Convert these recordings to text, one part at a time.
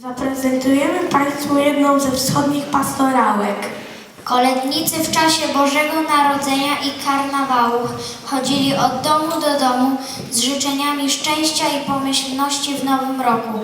Zaprezentujemy Państwu jedną ze wschodnich pastorałek. Kolędnicy w czasie Bożego Narodzenia i karnawału chodzili od domu do domu z życzeniami szczęścia i pomyślności w nowym roku.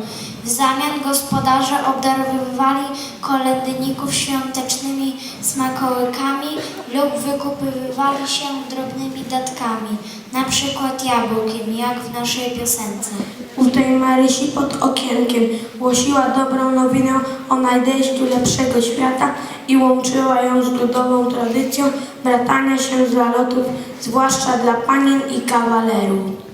W zamian gospodarze obdarowywali kolędników świątecznymi smakołykami lub wykupywali się drobnymi datkami, na przykład jabłkiem, jak w naszej piosence. U tej Marysi pod okienkiem głosiła dobrą nowinę o nadejściu lepszego świata i łączyła ją z ludową tradycją bratania się z zalotów, zwłaszcza dla panien i kawalerów.